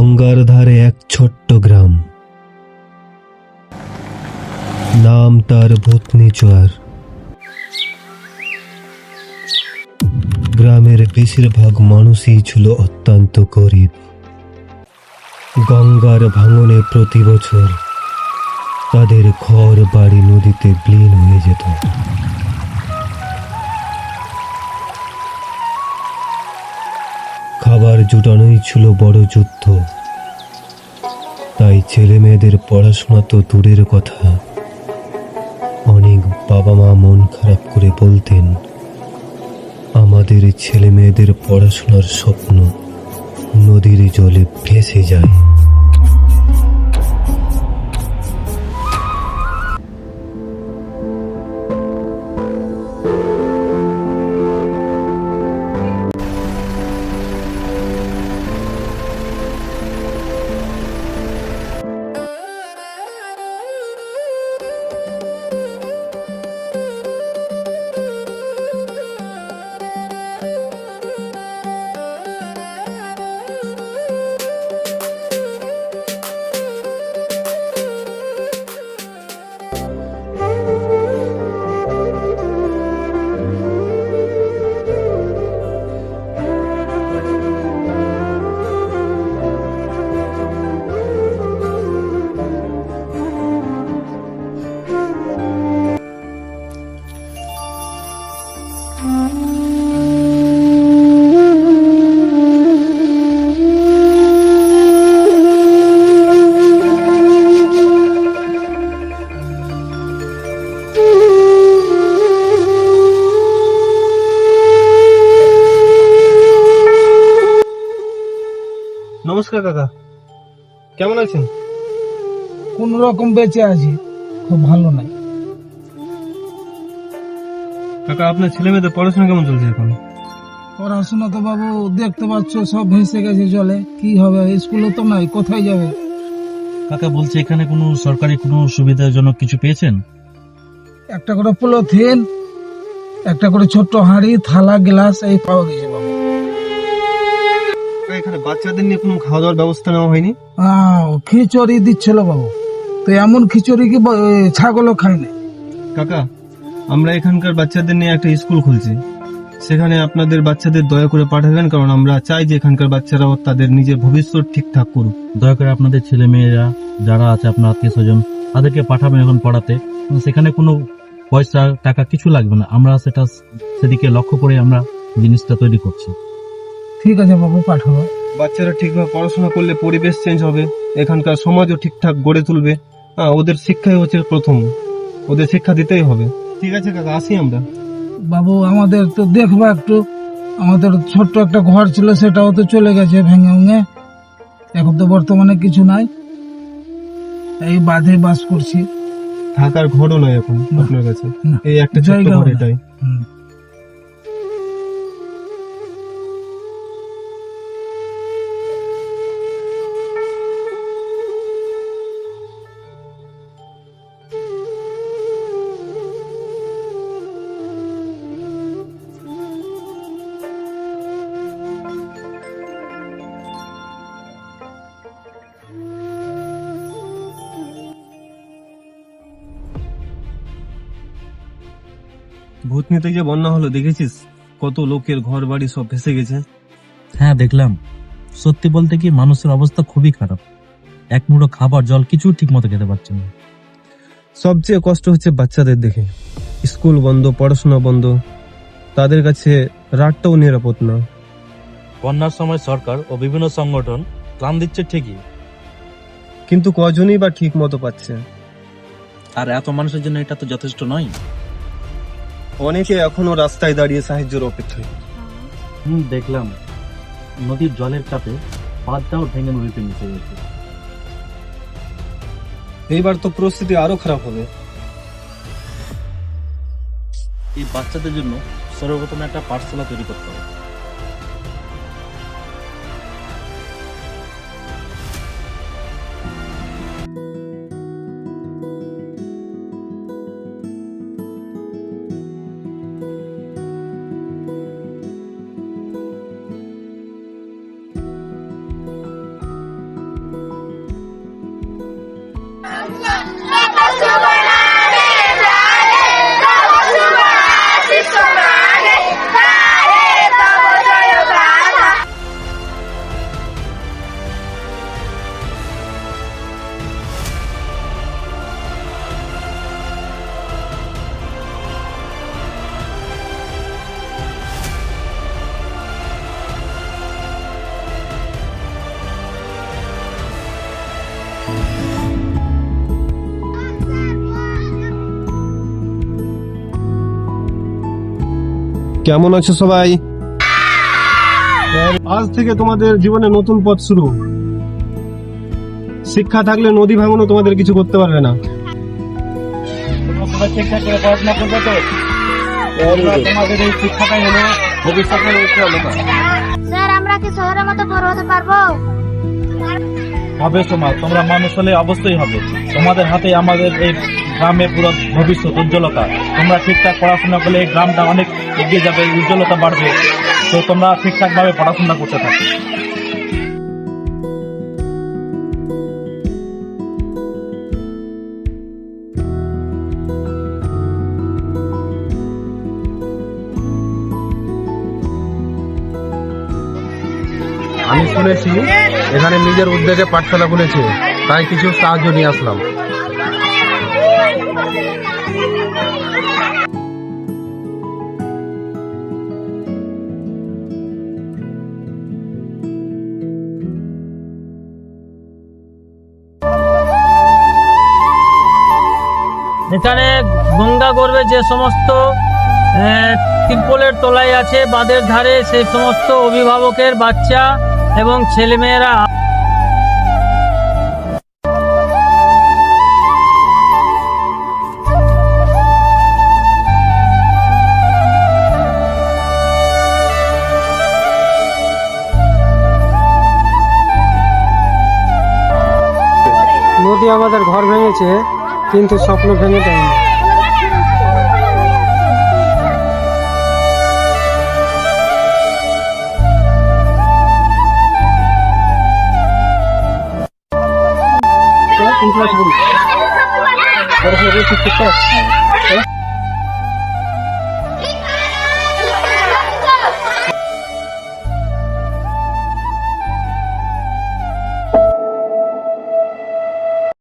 গঙ্গার ধারে এক ছোট্ট গ্রাম। নাম তার ভূতনি চর গ্রামের বেশিরভাগ মানুষই ছিল অত্যন্ত গরিব। গঙ্গার ভাঙনে প্রতি বছর তাদের ঘর, বাড়ি, নদীতে বিলীন হয়ে যেত। খাবার জোটানোই ছিল বড় যুদ্ধ। তাই ছেলে মেয়েদের পড়াশোনা তো দূরের কথা। অনেক বাবা মা মন খারাপ করে বলতেন, আমাদের ছেলে মেয়েদের পড়াশোনার স্বপ্ন নদীর জলে ভেসে যায়। নমস্কার কাকা। কেমন আছেন? কোন রকম বেঁচে আছি খুব ভালো নাই। কাকা আপনার ছেলে মেয়েদের পড়াশোনা কেমন চলছে এখন? পড়াশোনা তো বাবু দেখতে পাচ্ছ সব ভেসে গেছে জলে। কি হবে স্কুলে তো নাই কোথায় যাবে? কাকা বলছে এখানে কোনো সরকারি কোনো সুবিধাজনক কিছু পেয়েছেন? একটা করে পলিথিন একটা করে ছোট্ট হাঁড়ি থালা গ্লাস এই পাওয়া গেছে। এখানে বাচ্চাদের নিয়ে কোনো খাওয়া দাওয়ার ব্যবস্থা নেওয়া হয়নি? আহ, খিচুড়ি দিচ্ছিল বাবু। তো এমন খিচুড়ি কি ছাগলও খায় না? কাকা আমরা এখানকার বাচ্চাদের নিয়ে একটা স্কুল খুলছি। সেখানে আপনাদের বাচ্চাদের দয়া করে পাঠাবেন কারণ আমরা চাই যে এখানকার বাচ্চারাও তাদের নিজের ভবিষ্যৎ ঠিকঠাক করুক। দয়া করে আপনাদের ছেলে মেয়েরা যারা আছে আপনার আত্মীয় স্বজন তাদেরকে পাঠাবেন এখন পড়াতে। সেখানে কোনো পয়সা টাকা কিছু লাগবে না। আমরা সেটা সেদিকে লক্ষ্য করে আমরা জিনিসটা তৈরি করছি। ঠিক আছে বাবু পাঠাবো। বাচ্চারা ঠিকভাবে পড়াশোনা করলে পরিবেশ চেঞ্জ হবে এখানকার সমাজও ঠিকঠাক গড়ে তুলবে। হ্যাঁ ওদের শিক্ষাই হচ্ছে প্রথম। ওদের শিক্ষা দিতেই হবে। ঠিক আছে কাকা আসি আমরা। বাবু আমাদের তো দেখবা একটু আমাদের ছোট্ট একটা ঘর ছিল সেটাও তো চলে গেছে ভেঙে ভেঙে। এখন তো বর্তমানে কিছু নাই। এই বাঁধে বাস করছি। থাকার ঘরও নয় এখন আপনার কাছে। এই একটা ছোট্ট ঘর। এটাই। ভূতনিতে যে বন্যা হলো দেখেছিস? কত লোকের ঘর বাড়ি সব ভেসে গেছে। হ্যাঁ দেখলাম। সত্যি বলতে কি মানুষের অবস্থা খুবই খারাপ। এক মুঠো খাবার জল কিছু ঠিক মতো খেতে পারছে না। সবচেয়ে কষ্ট হচ্ছে বাচ্চাদের দেখে। স্কুল বন্ধ পড়াশোনা বন্ধ। তাদের কাছে রাতটাও নিরাপদ না। বন্যার সময় সরকার ও বিভিন্ন সংগঠন ত্রাণ দিচ্ছে ঠিকই। কিন্তু কজনই বা ঠিক মতো পাচ্ছে? আর এত মানুষের জন্য এটা তো যথেষ্ট নয়। অনেকে এখনও রাস্তায় দাঁড়িয়ে সাহায্যের অপেক্ষায়। হুম দেখলাম। নদীর জলের চাপে বাঁধটাও ভেঙে নদীতে মিশে গেছে। এইবার তো পরিস্থিতি আরও খারাপ হবে। এই বাচ্চাদের জন্য সর্বপ্রথম একটা পাঠশালা তৈরি করতে হবে। কেমন আছো সবাই? আজ থেকে তোমাদের জীবনে নতুন পথ শুরু। শিক্ষা থাকলে নদী ভাঙনও তোমাদের কিছু করতে পারবে না। তোমরা ঠিকঠাক করে পড়াশোনা করবে তো? তোমাদের এই শিক্ষাটাই হলো ভবিষ্যতের উজ্জ্বলতা। স্যার আমরা কি শহরের মতো বড় হতে পারব? হবে তোমার তোমরা মানুষ হলে অবশ্যই হবে। তোমাদের হাতে আমাদের এই গ্রামে পুরো ভবিষ্যৎ উজ্জ্বলতা। তোমরা ঠিকঠাক পড়াশোনা করলে এই গ্রামটা অনেক এগিয়ে যাবে উজ্জ্বলতা বাড়বে। তো তোমরা ঠিকঠাক ভাবে পড়াশোনা করতে থাকো। আমি শুনেছি, এখানে নিজের উদ্যোগে পাঠশালা খুলেছে, তাই কিছু সাহায্য নিয়ে আসলাম। এখানে গঙ্গা গর্বে যে সমস্ত তিরপলের তলায় আছে, বাঁধের ধারে সেই সমস্ত অভিভাবকের বাচ্চা এবং ছেলেমেয়েরা। নদী আমাদের ঘর ভেঙেছে। কিন্তু স্বপ্ন ভেঙে দেয়নি। কোন ক্লাস